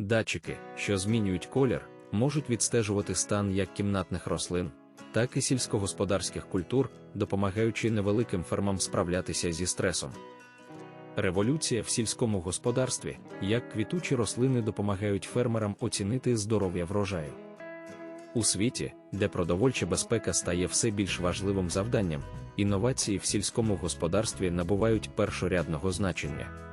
Датчики, що змінюють колір, можуть відстежувати стан як кімнатних рослин, так і сільськогосподарських культур, допомагаючи невеликим фермам справлятися зі стресом. Революція в сільському господарстві, як квітучі рослини допомагають фермерам оцінити здоров'я врожаю. У світі, де продовольча безпека стає все більш важливим завданням, інновації в сільському господарстві набувають першорядного значення.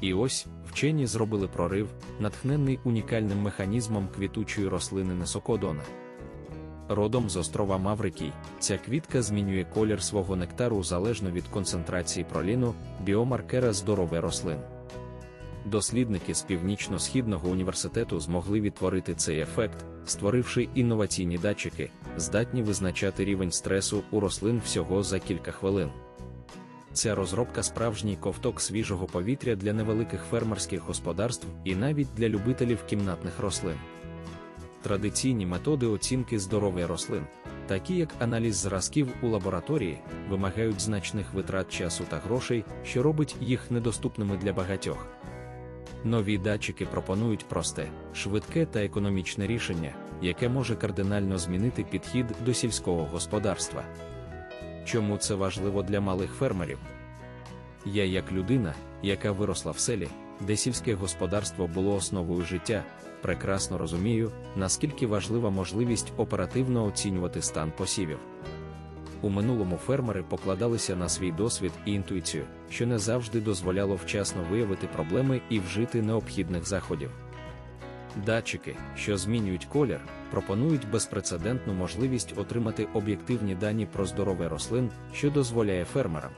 І ось вчені зробили прорив, натхнений унікальним механізмом квітучої рослини несокодона. Родом з острова Маврикій, ця квітка змінює колір свого нектару залежно від концентрації проліну, біомаркера здоров'я рослин. Дослідники з Північно-східного університету змогли відтворити цей ефект, створивши інноваційні датчики, здатні визначати рівень стресу у рослин всього за кілька хвилин. Ця розробка справжній ковток свіжого повітря для невеликих фермерських господарств і навіть для любителів кімнатних рослин. Традиційні методи оцінки здоров'я рослин, такі як аналіз зразків у лабораторії, вимагають значних витрат часу та грошей, що робить їх недоступними для багатьох. Нові датчики пропонують просте, швидке та економічне рішення, яке може кардинально змінити підхід до сільського господарства. Чому це важливо для малих фермерів? Я, як людина, яка виросла в селі, де сільське господарство було основою життя, прекрасно розумію, наскільки важлива можливість оперативно оцінювати стан посівів. У минулому фермери покладалися на свій досвід і інтуїцію, що не завжди дозволяло вчасно виявити проблеми і вжити необхідних заходів. Датчики, що змінюють колір, пропонують безпрецедентну можливість отримати об'єктивні дані про здоров'я рослин, що дозволяє фермерам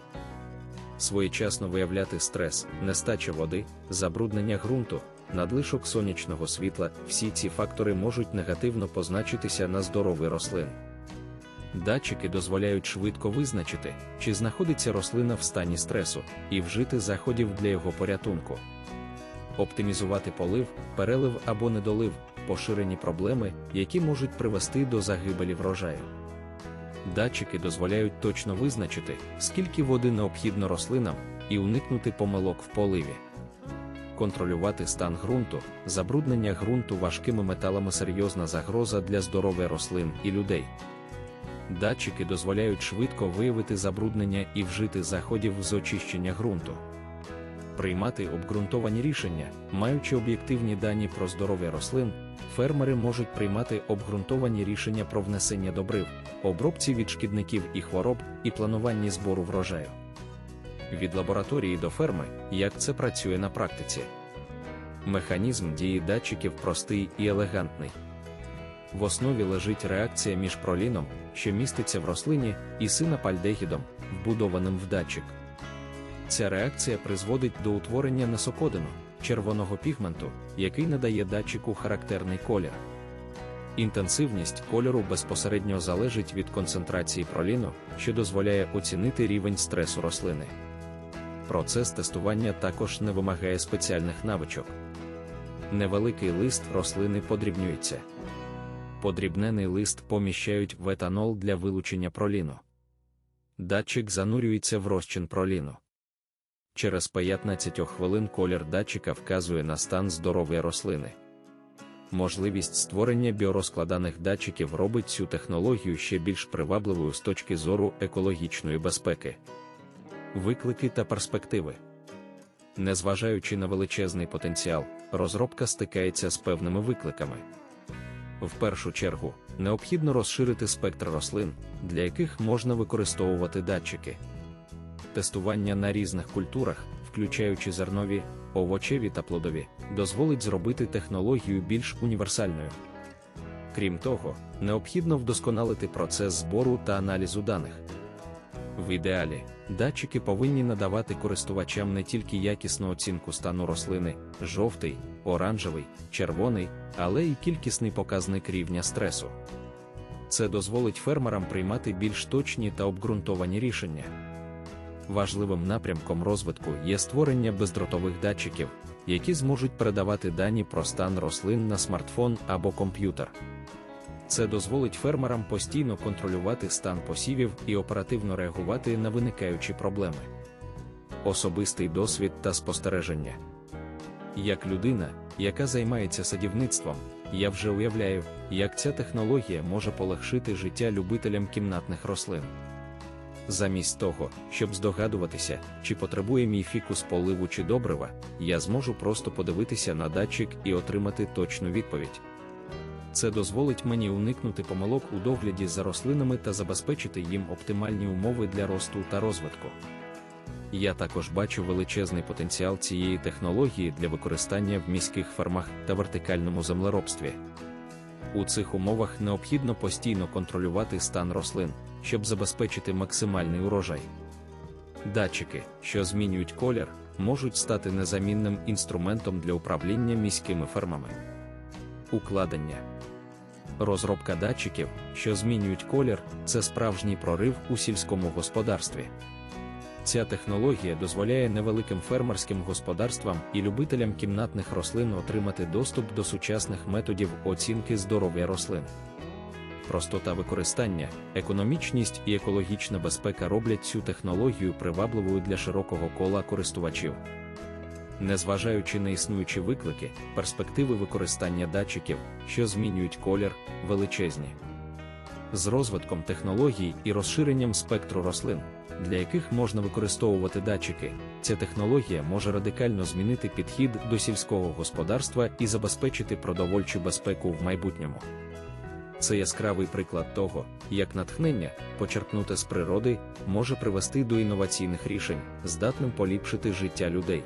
своєчасно виявляти стрес, нестача води, забруднення ґрунту, надлишок сонячного світла. Всі ці фактори можуть негативно позначитися на здоров'я рослин. Датчики дозволяють швидко визначити, чи знаходиться рослина в стані стресу, і вжити заходів для його порятунку. Оптимізувати полив, перелив або недолив, поширені проблеми, які можуть привести до загибелі врожаю. Датчики дозволяють точно визначити, скільки води необхідно рослинам, і уникнути помилок в поливі. Контролювати стан ґрунту, забруднення ґрунту важкими металами серйозна загроза для здоров'я рослин і людей. Датчики дозволяють швидко виявити забруднення і вжити заходів з очищення ґрунту. Приймати обґрунтовані рішення, маючи об'єктивні дані про здоров'я рослин, фермери можуть приймати обґрунтовані рішення про внесення добрив, обробці від шкідників і хвороб і плануванні збору врожаю. Від лабораторії до ферми, як це працює на практиці. Механізм дії датчиків простий і елегантний. В основі лежить реакція між проліном, що міститься в рослині, і синапальдегідом, вбудованим в датчик. Ця реакція призводить до утворення несокодину, червоного пігменту, який надає датчику характерний колір. Інтенсивність кольору безпосередньо залежить від концентрації проліну, що дозволяє оцінити рівень стресу рослини. Процес тестування також не вимагає спеціальних навичок. Невеликий лист рослини подрібнюється. Подрібнений лист поміщають в етанол для вилучення проліну. Датчик занурюється в розчин проліну. Через 15 хвилин колір датчика вказує на стан здоров'я рослини. Можливість створення біорозкладаних датчиків робить цю технологію ще більш привабливою з точки зору екологічної безпеки. Виклики та перспективи. Незважаючи на величезний потенціал, розробка стикається з певними викликами. В першу чергу, необхідно розширити спектр рослин, для яких можна використовувати датчики. Тестування на різних культурах, включаючи зернові, овочеві та плодові, дозволить зробити технологію більш універсальною. Крім того, необхідно вдосконалити процес збору та аналізу даних. В ідеалі, датчики повинні надавати користувачам не тільки якісну оцінку стану рослини, жовтий, оранжевий, червоний, але й кількісний показник рівня стресу. Це дозволить фермерам приймати більш точні та обґрунтовані рішення. Важливим напрямком розвитку є створення бездротових датчиків, які зможуть передавати дані про стан рослин на смартфон або комп'ютер. Це дозволить фермерам постійно контролювати стан посівів і оперативно реагувати на виникаючі проблеми. Особистий досвід та спостереження. Як людина, яка займається садівництвом, я вже уявляю, як ця технологія може полегшити життя любителям кімнатних рослин. Замість того, щоб здогадуватися, чи потребує мій фікус поливу чи добрива, я зможу просто подивитися на датчик і отримати точну відповідь. Це дозволить мені уникнути помилок у догляді за рослинами та забезпечити їм оптимальні умови для росту та розвитку. Я також бачу величезний потенціал цієї технології для використання в міських фермах та вертикальному землеробстві. У цих умовах необхідно постійно контролювати стан рослин, щоб забезпечити максимальний урожай. Датчики, що змінюють колір, можуть стати незамінним інструментом для управління міськими фермами. Укладення розробка датчиків, що змінюють колір, це справжній прорив у сільському господарстві. Ця технологія дозволяє невеликим фермерським господарствам і любителям кімнатних рослин отримати доступ до сучасних методів оцінки здоров'я рослин. Простота використання, економічність і екологічна безпека роблять цю технологію привабливою для широкого кола користувачів. Незважаючи на існуючі виклики, перспективи використання датчиків, що змінюють колір, величезні. З розвитком технологій і розширенням спектру рослин, для яких можна використовувати датчики, ця технологія може радикально змінити підхід до сільського господарства і забезпечити продовольчу безпеку в майбутньому. Це яскравий приклад того, як натхнення, почерпнуте з природи, може привести до інноваційних рішень, здатним поліпшити життя людей.